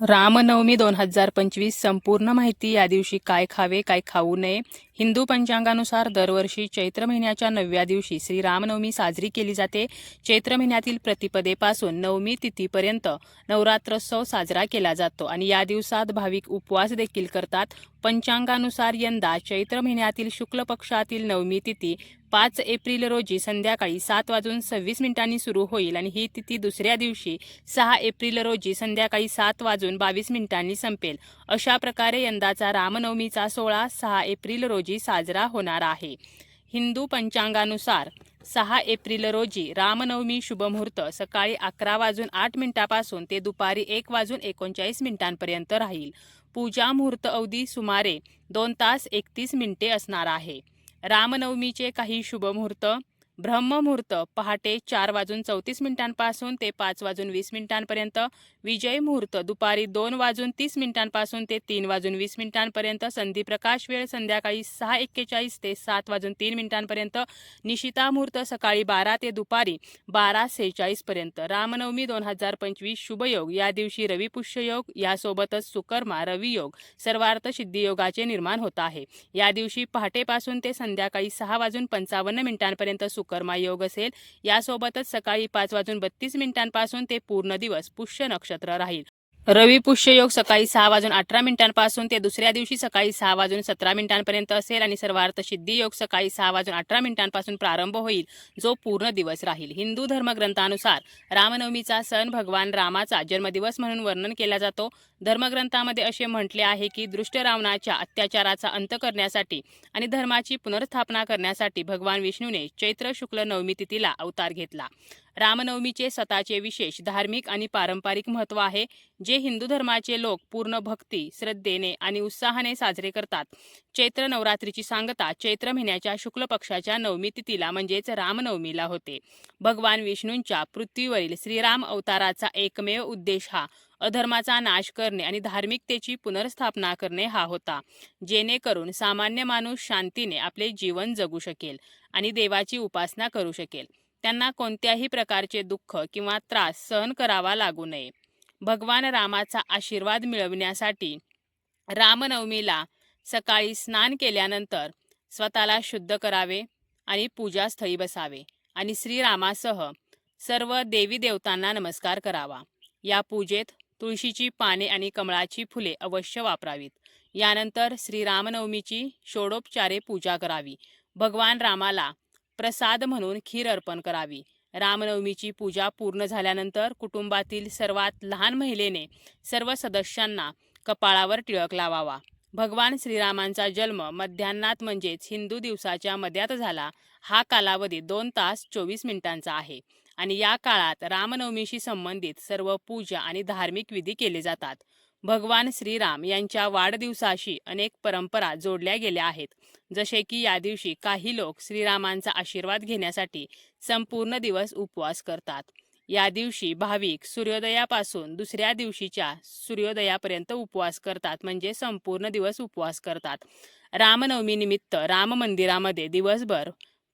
रामनवमी दोन हजार पंचवीस संपूर्ण माहिती या दिवशी काय खावे काय खाऊ नये हिंदू पंचांगानुसार दरवर्षी चैत्र महिन्याच्या नवव्या दिवशी श्री रामनवमी साजरी केली जाते. चैत्र महिन्यातील प्रतिपदेपासून नवमी तिथीपर्यंत नवरात्रोत्सव साजरा केला जातो आणि या दिवसात भाविक उपवास देखील करतात. पंचांगानुसार यंदा चैत्र महिन्यातील शुक्ल पक्षातील नवमी तिथी पाच एप्रिल रोजी संध्याकाळी सात वाजून सव्वीस मिनिटांनी सुरू होईल आणि ही तिथी दुसऱ्या दिवशी सहा एप्रिल रोजी संध्याकाळी सात वाजून बावीस मिनिटांनी संपेल. अशा प्रकारे यंदाचा रामनवमीचा सोहळा सहा एप्रिल रोजी साजरा होणार आहे. हिंदू पंचांगानुसार सहा एप्रिल रोजी रामनवमी शुभमुहूर्त सकाळी अकरा वाजून आठ मिनिटापासून ते दुपारी एक वाजून एकोणचाळीस मिनिटांपर्यंत राहील. पूजा मुहूर्त अवधी सुमारे दोन तास एकतीस मिनिटे असणार आहे. रामनवमीचे काही शुभमुहूर्त. ब्रह्ममुहूर्त पहाटे चार वाजून चौतीस मिनिटांपासून ते पाच वाजून वीस मिनिटांपर्यंत. विजय मुहूर्त दुपारी दोन वाजून तीस मिनिटांपासून ते तीन वाजून वीस मिनिटांपर्यंत. संधिप्रकाश वेळ संध्याकाळी सहा एक्केचाळीस ते सात वाजून तीन मिनिटांपर्यंत. निशिता मुहूर्त सकाळी बारा ते दुपारी बारा सेहेचाळीसपर्यंत रामनवमी दोन हजार पंचवीस शुभयोग या दिवशी रवी पुष्ययोग यासोबतच सुकर्मा रवियोग सर्वार्थ सिद्धियोगाचे निर्माण होत आहे. या दिवशी पहाटेपासून ते संध्याकाळी सहा वाजून पंचावन्न मिनिटांपर्यंत सुकर्मा योग असेल. यासोबतच सकाळी पाच वाजून बत्तीस मिनिटांपासून ते पूर्ण दिवस पुष्य नक्षत्र राहील. रवी पुष्ययोग सकाळी सहा वाजून अठरा मिनिटांपासून ते दुसऱ्या दिवशी सकाळी सहा वाजून सतरा मिनिटांपर्यंत असेल आणि सर्वार्थ सिद्धी योग सकाळी सहा वाजून अठरा मिनिटांपासून प्रारंभ होईल जो पूर्ण दिवस राहील. हिंदू धर्मग्रंथानुसार रामनवमीचा सण भगवान रामाचा जन्मदिवस म्हणून वर्णन केला जातो. धर्मग्रंथामध्ये असे म्हटले आहे की दृष्ट रावणाच्या अत्याचाराचा अंत करण्यासाठी आणि धर्माची पुनर्स्थापना करण्यासाठी भगवान विष्णूने चैत्र शुक्ल नवमी तिथीला अवतार घेतला. रामनवमीचे स्वतःचे विशेष धार्मिक आणि पारंपरिक महत्त्व आहे जे हिंदू धर्माचे लोक पूर्ण भक्ती श्रद्धेने आणि उत्साहाने साजरे करतात. चैत्र नवरात्रीची सांगता चैत्र महिन्याच्या शुक्ल पक्षाच्या नवमी तिथीला म्हणजेच रामनवमीला होते. भगवान विष्णूंच्या पृथ्वीवरील श्रीराम अवताराचा एकमेव उद्देश हा अधर्माचा नाश करणे आणि धार्मिकतेची पुनर्स्थापना करणे हा होता जेणेकरून सामान्य माणूस शांतीने आपले जीवन जगू शकेल आणि देवाची उपासना करू शकेल. त्यांना कोणत्याही प्रकारचे दुःख किंवा त्रास सहन करावा लागू नये. भगवान रामाचा आशीर्वाद मिळवण्यासाठी रामनवमीला सकाळी स्नान केल्यानंतर स्वतःला शुद्ध करावे आणि पूजास्थळी बसावे आणि श्रीरामासह सर्व देवी देवतांना नमस्कार करावा. या पूजेत तुळशीची पाने आणि कमळाची फुले अवश्य वापरावीत. यानंतर श्रीरामनवमीची षोडोपचारे पूजा करावी. भगवान रामाला प्रसाद म्हणून खीर अर्पण करावी. रामनवमीची पूजा पूर्ण झाल्यानंतर कुटुंबातील सर्वात लहान महिलेने सर्व सदस्यांना कपाळावर टिळक लावावा. भगवान श्रीरामांचा जन्म मध्यान्नात म्हणजेच हिंदू दिवसाच्या मध्यात झाला. हा कालावधी दोन तास चोवीस मिनिटांचा आहे आणि या काळात रामनवमीशी संबंधित सर्व पूजा आणि धार्मिक विधी केले जातात. भगवान श्रीराम यांच्या वाढदिवसाशी अनेक परंपरा जोडल्या गेल्या आहेत. जसे की या दिवशी काही लोक श्रीरामांचा आशीर्वाद घेण्यासाठी संपूर्ण दिवस उपवास करतात. या दिवशी भाविक सूर्योदयापासून दुसऱ्या दिवशीच्या सूर्योदयापर्यंत उपवास करतात म्हणजे संपूर्ण दिवस उपवास करतात. रामनवमीनिमित्त राम मंदिरामध्ये दिवसभर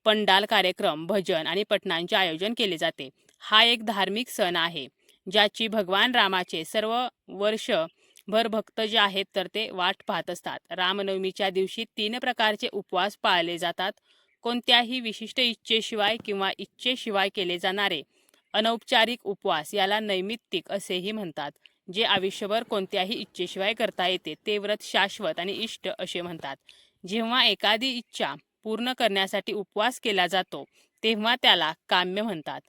पंडाल कार्यक्रम भजन आणि पठणांचे आयोजन केले जाते. हा एक धार्मिक सण आहे ज्याची भगवान रामाचे सर्व वर्ष भर भक्त जे आहेत तर ते वाट पाहत असतात. रामनवमीच्या दिवशी तीन प्रकारचे उपवास पाळले जातात. कोणत्याही विशिष्ट इच्छेशिवाय किंवा इच्छेशिवाय केले जाणारे अनौपचारिक उपवास याला नैमित्तिक असेही म्हणतात जे आयुष्यभर कोणत्याही इच्छेशिवाय करता येते ते व्रत शाश्वत आणि इष्ट असे म्हणतात. जेव्हा एखादी इच्छा पूर्ण करण्यासाठी उपवास केला जातो तेव्हा त्याला काम्य म्हणतात.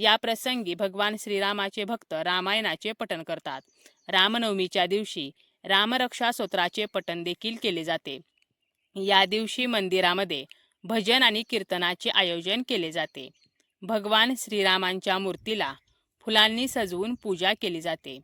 या प्रसंगी भगवान श्रीरामाचे भक्त रामायणाचे पठण करतात. रामनवमीच्या दिवशी रामरक्षा स्तोत्राचे पठण देखील केले जाते. या दिवशी मंदिरामध्ये भजन आणि कीर्तनाचे आयोजन केले जाते. भगवान श्रीरामांच्या मूर्तीला फुलांनी सजवून पूजा केली जाते.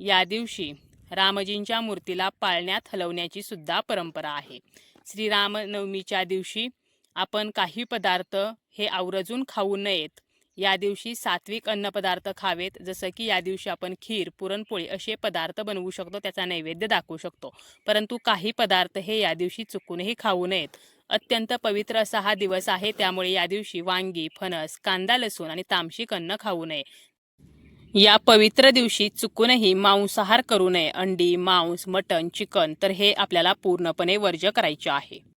या दिवशी रामजींच्या मूर्तीला पाळण्यात हलवण्याची सुद्धा परंपरा आहे. श्रीरामनवमीच्या दिवशी आपण काही पदार्थ हे आवर्जून खाऊ नयेत. या दिवशी सात्विक अन्नपदार्थ खावेत जसं की या दिवशी आपण खीर पुरणपोळी असे पदार्थ बनवू शकतो त्याचा नैवेद्य दाखवू शकतो. परंतु काही पदार्थ हे या दिवशी चुकूनही खाऊ नयेत. अत्यंत पवित्र असा हा दिवस आहे त्यामुळे या दिवशी वांगी फणस कांदा लसूण आणि तामशिक अन्न खाऊ नये. या पवित्र दिवशी चुकूनही मांसाहार करू नये. अंडी मांस मटण चिकन तर हे आपल्याला पूर्णपणे वर्ज्य करायचे आहे.